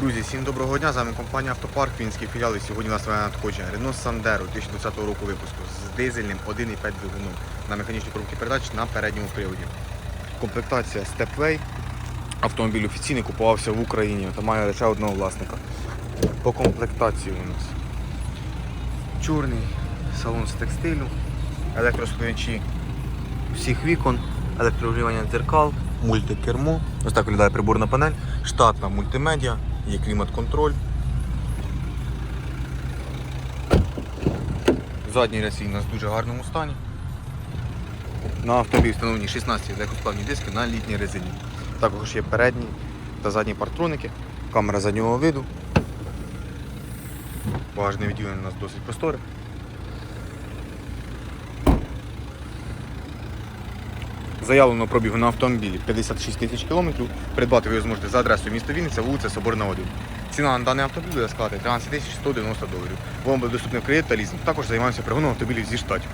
Друзі, всім доброго дня. З вами компанія Автопарк, Вінський філіал. І сьогодні у нас надходження. Renault Sandero 2020 року випуску з дизельним 1,5 двигуном на механічній коробці передач на передньому приводі. Комплектація Stepway. Автомобіль офіційний купувався в Україні та має лише одного власника. По комплектації у нас чорний салон з текстилю, електростоячі всіх вікон, електрорегулювання дзеркал, мультикермо. Ось так виглядає приборна панель, штатна мультимедіа, є клімат-контроль. Задній ресій у нас в дуже гарному стані. На автомобілі встановлені 16 легкосплавні диски на літній резині. Також є передні та задні партроники, камера заднього виду. Багажне відділення у нас досить просторе. Заявлено пробігу на автомобілі 56 тисяч кілометрів. Придбати ви зможете за адресою міста Вінниця, вулиця Соборна 1. Ціна на даний автомобіль буде складати 13 тисяч 190 доларів. Вам буде доступний кредит та лізинг. Також займаємося пригоном автомобілів зі штатів.